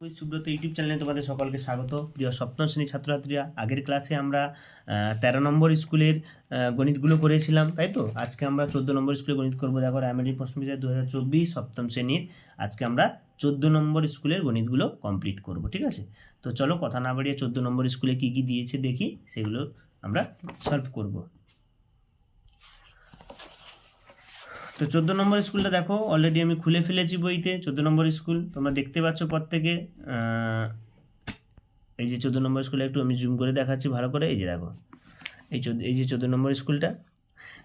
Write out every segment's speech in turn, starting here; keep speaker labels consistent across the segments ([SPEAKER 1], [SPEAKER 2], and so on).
[SPEAKER 1] Subrata YouTube চ্যানেলে তোমাদের সকলকে স্বাগত। প্রিয় সপ্তম শ্রেণির ছাত্রছাত্রীরা, আগের ক্লাসে আমরা তেরো নম্বর স্কুলের গণিতগুলো করেছিলাম, তাই তো? আজকে আমরা চোদ্দ নম্বর স্কুলে গণিত করব। দেখো রায়মারি প্রশ্নবিদ্যা দু হাজার চব্বিশ, সপ্তম শ্রেণির, আজকে আমরা চোদ্দ নম্বর স্কুলের গণিতগুলো কমপ্লিট করব, ঠিক আছে? তো চলো, কথা না বাড়িয়ে চোদ্দ নম্বর স্কুলে কী কী দিয়েছে দেখি, সেগুলো আমরা সলভ করব। তো চোদ্দ নম্বর স্কুলটা দেখো অলরেডি আমি খুলে ফেলেছি বইতে। চোদ্দ নম্বর স্কুল, তোমরা দেখতে পাচ্ছ পর থেকে এই যে চোদ্দ নম্বর স্কুলে একটু আমি জুম করে দেখাচ্ছি ভালো করে। এই যে দেখো, এই চোদ্দ, এই যে চোদ্দ নম্বর স্কুলটা।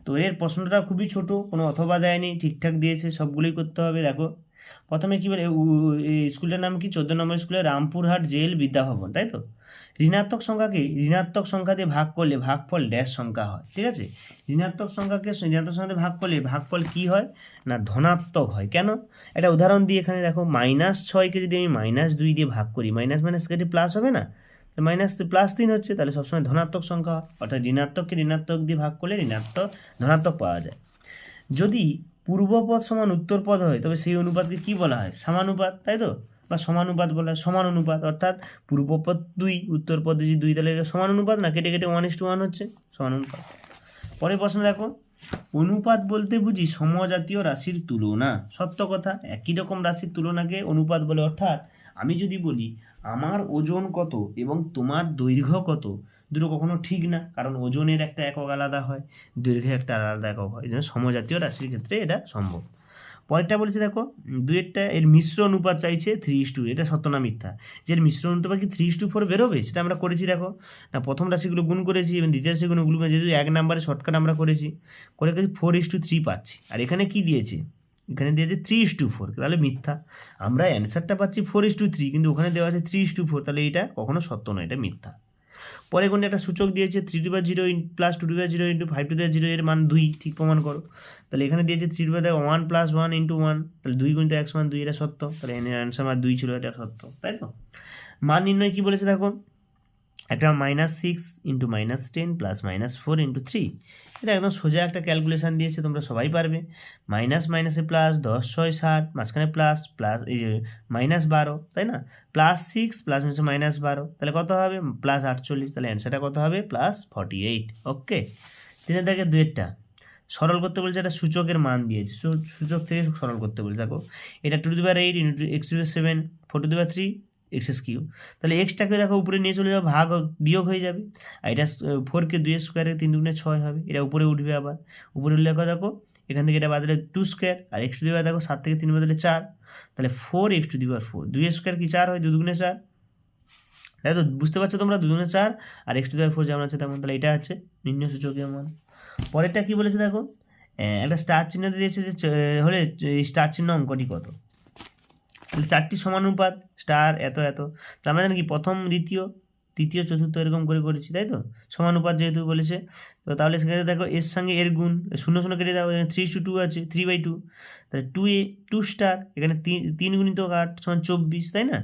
[SPEAKER 1] তো এর প্রশ্নটা খুবই ছোট, কোনো অথবা দেয়নি, ঠিকঠাক দিয়েছে, সবগুলোই করতে হবে। দেখো প্রথমে কী বলে স্কুলটার নাম কি? চোদ্দ নম্বর স্কুলে রামপুরহাট জেল বিদ্যাভবন, তাই তো? ঋণাত্মক সংখ্যাকে ঋণাত্মক সংখ্যা দিয়ে ভাগ করলে ভাগফল ড্যাশ সংখ্যা হয়, ঠিক আছে? ঋণাত্মক সংখ্যাকে ঋণাত্মক সংখ্যা ভাগ করলে ভাগফল কি হয়? না, ধনাত্মক হয়। কেন? একটা উদাহরণ দিয়ে এখানে দেখো মাইনাস ছয়কে যদি আমি মাইনাস দুই দিয়ে ভাগ করি মাইনাস মাইনাস কেটে প্লাস হবে না? মাইনাস প্লাস তিন হচ্ছে, তাহলে সবসময় ধনাত্মক সংখ্যা হয়। অর্থাৎ ঋণাত্মককে ঋণাত্মক দিয়ে ভাগ করলে ঋণাত্মক, ধনাত্মক পাওয়া যায়। যদি পূর্বপদ সমান উত্তর পদ হয়, তবে সেই অনুপাতকে কি বলা হয়? সামানুপাত, তাই তো? বা সমানুপাত বলা হয় সমান অনুপাত অর্থাৎ পূর্বপদ দুই উত্তর পদ যে দুই, তাহলে এটা সমান অনুপাত না কেটে কেটে ওয়ান ইস টু ওয়ান হচ্ছে? সমান অনুপাত পরে প্রশ্ন দেখো। অনুপাত বলতে বুঝি সমজাতীয় রাশির তুলনা। সত্য কথা, একই রকম রাশির তুলনাকে অনুপাত বলে, অর্থাৎ আমি যদি বলি, আমার ওজন কত এবং তোমার দৈর্ঘ্য কত? দুটো কখনো ঠিক না, কারণ ওজনের একটা একক আলাদা হয়, দৈর্ঘ্যের একটা আলাদা একক হয়। এই জন্য সমজাতীয় রাশির ক্ষেত্রে এটা সম্ভব। পরেরটা বলেছে দেখো, দুয়েরটা এর মিশ্র অনুপাত চাইছে থ্রি ইস টু এটা সত্য না মিথ্যা? যে এর মিশ্র অনুপাত কি থ্রি ইস টু ফোর বেরোবে? সেটা আমরা করেছি দেখো। না, প্রথম রাশিগুলো গুণ করেছি এবং দ্বিতীয় রাশিগুলো গুণ করেছি, যেহেতু এক নাম্বারে শর্টকাট আমরা করেছি, করে গেছি ফোর ইস টু থ্রি পাচ্ছি। আর এখানে কি দিয়েছে? এখানে দিয়েছে থ্রি ইস টু ফোর তাহলে মিথ্যা। আমরা অ্যান্সারটা পাচ্ছি ফোর ইস টু থ্রি কিন্তু ওখানে দেওয়া আছে থ্রি ইস টু ফোর তাহলে এটা কখনো সত্য নয়, এটা মিথ্যা। পরে কোনো একটা সূচক দিয়েছে থ্রি টু বা জিরো প্লাস টু টু বা জিরো ইন্টু ফাইভ টু বা জিরো এর মান দুই, ঠিক প্রমাণ করো। তাহলে এখানে দিয়েছে থ্রি টু বা one plus one into one তাহলে দুই গুণিত একশো মান দুই, এটা সত্য। তাহলে এর অ্যান্সার আমার দুই ছিল, এটা সত্য, তাই তো? মান নির্ণয় কী বলেছে দেখো? একটা minus six into minus ten plus minus four into three এটা একদম সোজা একটা ক্যালকুলেশান দিয়েছে, তোমরা সবাই পারবে। মাইনাস মাইনাসে প্লাস দশ, ছয়, ষাট, মাঝখানে প্লাস প্লাস এই যে মাইনাস বারো, তাই না? Plus six plus minus minus বারো, তাহলে কত হবে? প্লাস আটচল্লিশ, তাহলে অ্যান্সারটা কত হবে? প্লাস ফর্টি এইট ওকে তিনের থেকে দুয়েরটা সরল করতে বলছে একটা সূচকের মান দিয়েছে। সূচক থেকে সরল করতে বলছে। দেখো, এটা টু টু বার eight into x two seven four two বার থ্রি এক্স এস কিউ তাহলে এক্সটাকে দেখো উপরে নিয়ে চলে যাবে ভাগ বিয়োগ হয়ে যাবে। আর এটা ফোরকে দুই স্কোয়ারে তিন দুগুণে ছয় হবে। এটা উপরে উঠবে আবার। উপরে উঠলে দেখো দেখো, এখান থেকে এটা বাদলে টু স্কোয়ার আর এক্স টু দিবার দেখো, সাত থেকে তিন বদলে চার। তাহলে ফোর এক্স টু দিবার ফোর দুই স্কোয়ার কি চার হয়? দুগুণে চার। তাই তো বুঝতে পারছ তোমরা? দুগুণে চার, আর এক্স টু দিবার ফোর যেমন আছে তেমন। তাহলে এটা হচ্ছে নিম্ন সূচকীয় মান। পরেরটা কি বলেছে দেখো? একটা স্টার চিহ্ন দিয়েছে যে হলে স্টার চিহ্ন অঙ্কটি কত? তাহলে চারটি সমানুপাত স্টার এত এত। তো আমরা জানি কি, প্রথম, দ্বিতীয়, তৃতীয়, চতুর্থ এরকম করে করেছি, তাই তো? সমানুপাত যেহেতু বলেছে, তো তাহলে সেখানে দেখো এর সঙ্গে এর গুণ, শূন্য শূন্য কেটে দাও থ্রি টু টু আছে থ্রি বাই টু তাহলে টু এ টু স্টার এখানে তিন গুণিত আট সমান চব্বিশ, তাই না?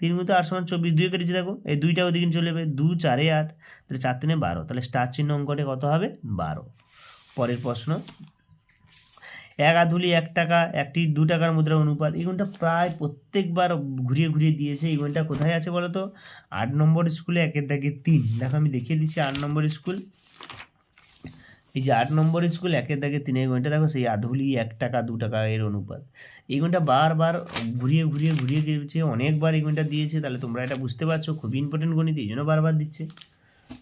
[SPEAKER 1] তিন গুণিত আট সমান চব্বিশ দুই কেটেছি দেখো, এই দুইটা ওদিকে চলে যাবে, দু, চারে আট, তাহলে চার তিনে বারো, তাহলে স্টার চিহ্ন অঙ্কটে কত হবে? বারো। পরের প্রশ্ন এক আধুলি এক টাকা, একটি দু টাকার মুদ্রার অনুপাত। এই গুণটা প্রায় প্রত্যেকবার ঘুরিয়ে ঘুরিয়ে দিয়েছে। এই গুণটা কোথায় আছে বলো তো? আট নম্বর স্কুলে একের দাগে তিন। দেখো, আমি দেখিয়ে দিচ্ছি আট নম্বর স্কুল। এই যে আট নম্বর স্কুল একের দাগে তিন, এই গুণটা দেখো, সেই আধুলি এক টাকা, দু টাকা এর অনুপাত। এই গুণটা বারবার ঘুরিয়ে ঘুরিয়ে ঘুরিয়ে দিয়েছে, অনেকবার এই গুণটা দিয়েছে। তাহলে তোমরা এটা বুঝতে পারছ, খুবই ইম্পর্টেন্ট গণিত, এই জন্য বারবার দিচ্ছে।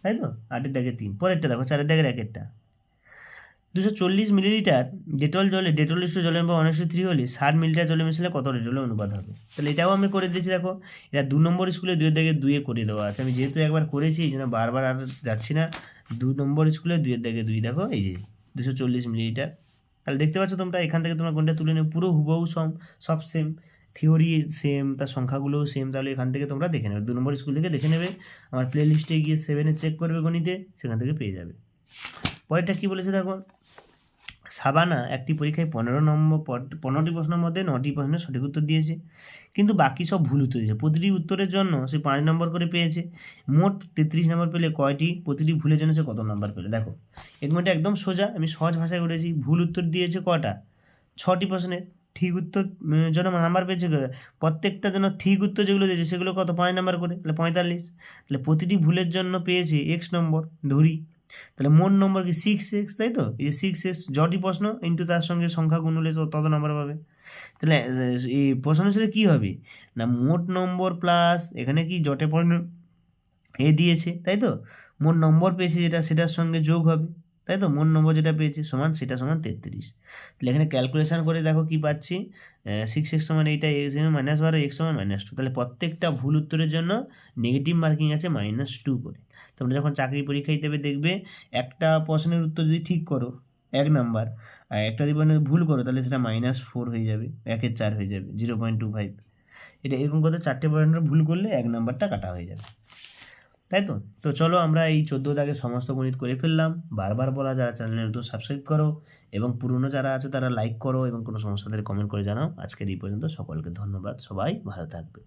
[SPEAKER 1] তাই তো? আটের দাগে তিন। পরেরটা দেখো, চারের দাগের একেরটা। দুশো চল্লিশ মিলিলিটার ডেটল জলে, ডেটল ইস্টু জলের বা অনেকশো থ্রি হলে ষাট মিলিটার জলে মিশালে কত ডেটলের অনুপাত হবে? তাহলে এটাও আমি করে দিয়েছি, দেখো। এটা দু নম্বর স্কুলে দুয়ের দাগে দুয়ে করে দেওয়া আছে। আমি যেহেতু একবার করেছি, এই জন্য বারবার আর যাচ্ছি না। দু নম্বর স্কুলে দুয়ের দাগে দুই, দেখো, এই যে, দুশো চল্লিশ মিলিলিটার। তাহলে দেখতে পাচ্ছ তোমরা, এখান থেকে তোমরা কোনটা তুলে নেবে? পুরো হুবহু সম, সব সেম থিওরি সেম তার সংখ্যাগুলোও সেম তাহলে এখান থেকে তোমরা দেখে নেবে। দু নম্বর স্কুল থেকে দেখে নেবে। আমার প্লে লিস্টে গিয়ে সেভেনে চেক করবে গণিতে, সেখান থেকে পেয়ে যাবে। পরেরটা কী বলেছে, দেখো? সাবানা একটি পরীক্ষায় পনেরো নম্বর পনেরোটি প্রশ্নের মধ্যে নটি প্রশ্নের সঠিক উত্তর দিয়েছে। কিন্তু বাকি সব ভুল উত্তর দিয়েছে। প্রতিটি উত্তরের জন্য সে পাঁচ নম্বর করে পেয়েছে। মোট তেত্রিশ নম্বর পেলে কয়টি? প্রতিটি ভুলের জন্য সে কত নম্বর পেলে? দেখো এর মধ্যে একদম সোজা, আমি সহজ ভাষায় করেছি ভুল উত্তর দিয়েছে কটা? ছটি প্রশ্নের ঠিক উত্তর জন্য নাম্বার পেয়েছে প্রত্যেকটা জন্য ঠিক উত্তর যেগুলো দিয়েছে, সেগুলো কত? পাঁচ নাম্বার করে তাহলে পঁয়তাল্লিশ। তাহলে প্রতিটি ভুলের জন্য পেয়েছে এক্স নম্বর। ধরি। তাহলে মোট নম্বর কি সিক্স এক্স তাই তো? এই সিক্স এক্স যটি প্রশ্ন ইন্টু তার সঙ্গে সংখ্যা গুণ হলে তত নম্বর পাবে। তাহলে, এই প্রশ্ন অনুসারে কী হবে? না, মোট নম্বর প্লাস এখানে কি জটে প্রশ্ন এ দিয়েছে, তাই তো? মোট নম্বর পেয়েছে যেটা, সেটার সঙ্গে যোগ হবে। তাই তো? মোট নম্বর যেটা পেয়েছি, সমান সেটা সমান তেত্রিশ। তাহলে এখানে ক্যালকুলেশান করে দেখো কি পাচ্ছি। সিক্স এক্স সমান এইটা এক্স এম মাইনাস বারো এক্স সমান মাইনাস টু তাহলে প্রত্যেকটা ভুল উত্তরের জন্য নেগেটিভ মার্কিং আছে মাইনাস টু করে। তোমরা যখন চাকরি পরীক্ষা দিতে হবে, দেখবে একটা প্রশ্নের উত্তর যদি ঠিক করো, এক নাম্বার আর একটা যদি মানে ভুল করো, তাহলে সেটা মাইনাস ফোর হয়ে যাবে একের চার হয়ে যাবে জিরো পয়েন্ট টু ফাইভ এটা এরকম কথা চারটে পয়েন্টের ভুল করলে এক নাম্বারটা কাটা হয়ে যাবে। তাই তো? তো চলো আমরা এই চোদ্দ দাগে সমস্ত গণিত করে ফেললাম। বারবার বলা যারা চ্যানেলে নতুন সাবস্ক্রাইব করো এবং পুরনো যারা আছে তারা লাইক করো এবং কোনো সমস্যা সমস্যাদের কমেন্ট করে জানাও। আজকের এই পর্যন্ত সকলকে ধন্যবাদ। সবাই ভালো থাকবে।